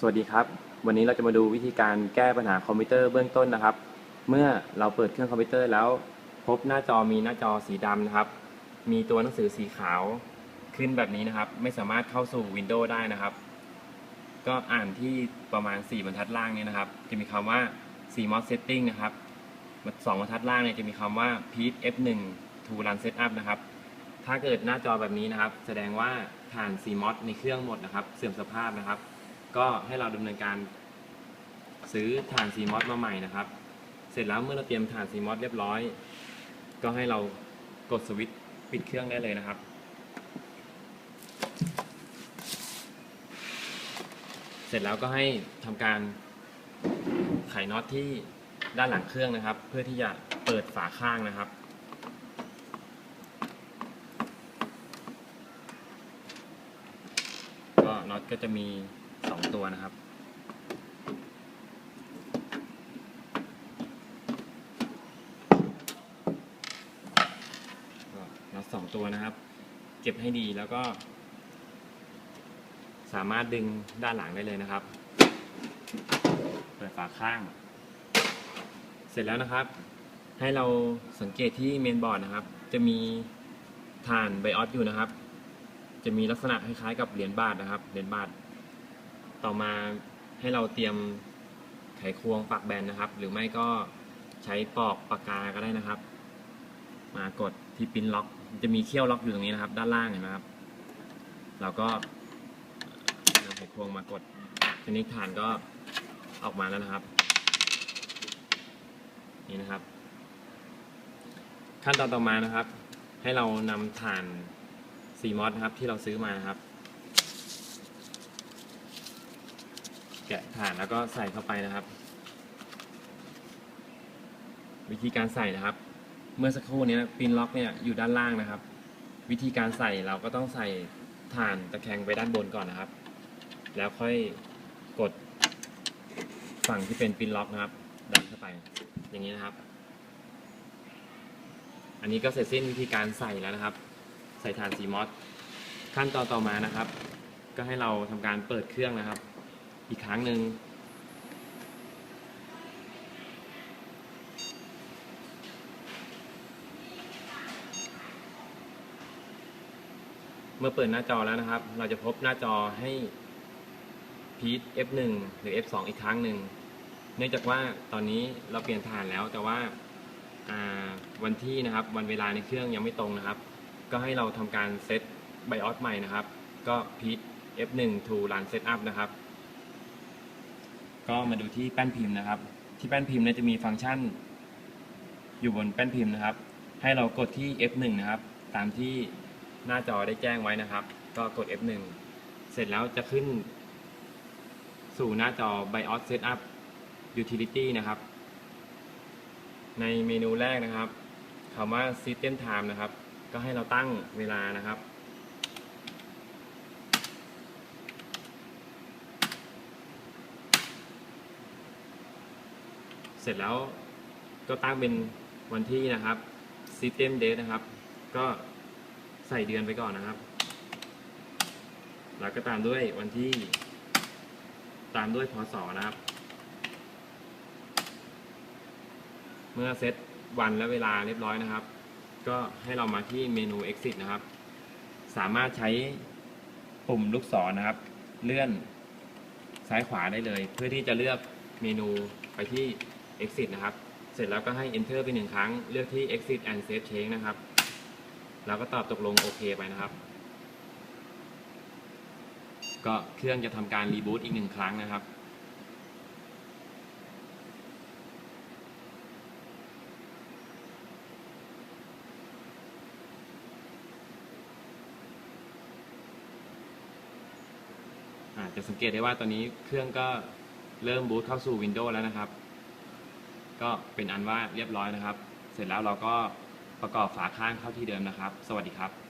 สวัสดีครับ วันนี้เราจะมาดูวิธีการแก้ปัญหาคอมพิวเตอร์เบื้องต้นนะครับ เมื่อเราเปิดเครื่องคอมพิวเตอร์แล้ว พบหน้าจอมีหน้าจอสีดำนะครับ มีตัวหนังสือสีขาวขึ้นแบบนี้นะครับ ไม่สามารถเข้าสู่ Windows ได้นะครับ ก็อ่านที่ประมาณ 4 บรรทัดล่างเนี่ยนะครับ จะมีคำว่า CMOS setting นะครับสองบรรทัดล่างเนี่ยจะมีคำว่า Pit F1 to run setup นะครับ ถ้าเกิดหน้าจอแบบนี้นะครับ แสดงว่าฐาน CMOS ในเครื่องหมดนะครับ เสื่อมสภาพนะครับ ก็ให้เราดำเนินการซื้อฐาน CMOS มาใหม่นะครับ เสร็จแล้วเมื่อเราเตรียมฐาน CMOS เรียบร้อย ก็ให้เรากดสวิตช์ปิดเครื่องได้เลยนะครับ เสร็จแล้วก็ให้ทำการไขน็อตที่ด้านหลังเครื่องนะครับ เพื่อที่จะเปิดฝาข้างนะครับก็น็อตก็จะมี 2ตัวนะครับ ก็น็อตสองตัวนะครับ เก็บให้ดีแล้วก็ สามารถดึงด้านหลังได้เลยนะครับ เปิดฝาข้าง เสร็จแล้วนะครับ ให้เราสังเกตที่เมนบอร์ดนะครับ จะมีฐานไบออสอยู่นะครับ จะมีลักษณะคล้ายๆกับเหรียญบาทนะครับ เหรียญบาท ต่อมาให้เราเตรียมไขควงปักแบนนะครับ หรือไม่ก็ใช้ปอกปากกาก็ได้นะครับ มากดที่ปิ้นล็อก จะมีเขี้ยวล็อกอยู่ตรงนี้นะครับ ด้านล่างเห็นไหมครับ เราก็นำไขควงมากดทีนี้ฐานก็ออกมาแล้วนะครับ นี่นะครับ ขั้นตอนต่อมานะครับ ให้เรานำฐาน CMOS นะครับที่เราซื้อมานะครับ แกะฐานแล้วก็ใส่เข้าไปนะครับ วิธีการใส่นะครับ เมื่อสักครู่นี้ปินล็อกเนี่ยอยู่ด้านล่างนะครับ วิธีการใส่เราก็ต้องใส่ฐานตะแคงไปด้านบนก่อนนะครับ แล้วค่อยกดฝั่งที่เป็นปินล็อกนะครับ ดันเข้าไปอย่างนี้นะครับ อันนี้ก็เสร็จสิ้นวิธีการใส่แล้วนะครับ ใส่ฐาน CMOS ขั้นตอนต่อมานะครับ ก็ให้เราทำการเปิดเครื่องนะครับ อีกครั้งหนึ่งเมื่อเปิดหน้าจอแล้วนะครับ เราจะพบหน้าจอให้พีท F1 หรือ F2 อีกครั้งหนึ่ง เนื่องจากว่าตอนนี้เราเปลี่ยนฐานแล้วแต่ว่าาวันที่นะครับ วันเวลาในเครื่องยังไม่ตรงนะครับ ก็ให้เราทำการเซตไบออสใหม่นะครับ ก็พีท F1 to run setup นะครับ ก็มาดูที่แป้นพิมพ์นะครับ ที่แป้นพิมพ์เนี่ยจะมีฟังก์ชัน อยู่บนแป้นพิมพ์นะครับ ให้เรากดที่ F1 นะครับ ตามที่หน้าจอได้แจ้งไว้นะครับ ก็กด F1 เสร็จแล้วจะขึ้น สู่หน้าจอ BIOS Setup Utility นะครับ ในเมนูแรกนะครับคำว่า System Time นะครับ ก็ให้เราตั้งเวลานะครับ เสร็จแล้วก็ตั้งเป็นวันที่นะครับ System Date นะครับ ก็ใส่เดือนไปก่อนนะครับ แล้วก็ตามด้วยวันที่ ตามด้วยพศนะครับ เมื่อเซตวันและเวลาเรียบร้อยนะครับ ก็ให้เรามาที่เมนู exit นะครับ สามารถใช้ปุ่มลูกศรนะครับ เลื่อนซ้ายขวาได้เลย เพื่อที่จะเลือกเมนูไปที่ exit นะครับ เสร็จแล้วก็ให้ enter ไปหนึ่งครั้ง เลือกที่ exit and save change นะครับ แล้วก็ตอบตกลงโอเคไปนะครับ ก็เครื่องจะทำการรีบูตอีกหนึ่งครั้งนะครับจะสังเกตได้ว่าตอนนี้เครื่องก็เริ่มบูตเข้าสู่ Windows แล้วนะครับ ก็เป็นอันว่าเรียบร้อยนะครับ เสร็จแล้วเราก็ประกอบฝาข้างเข้าที่เดิมนะครับ สวัสดีครับ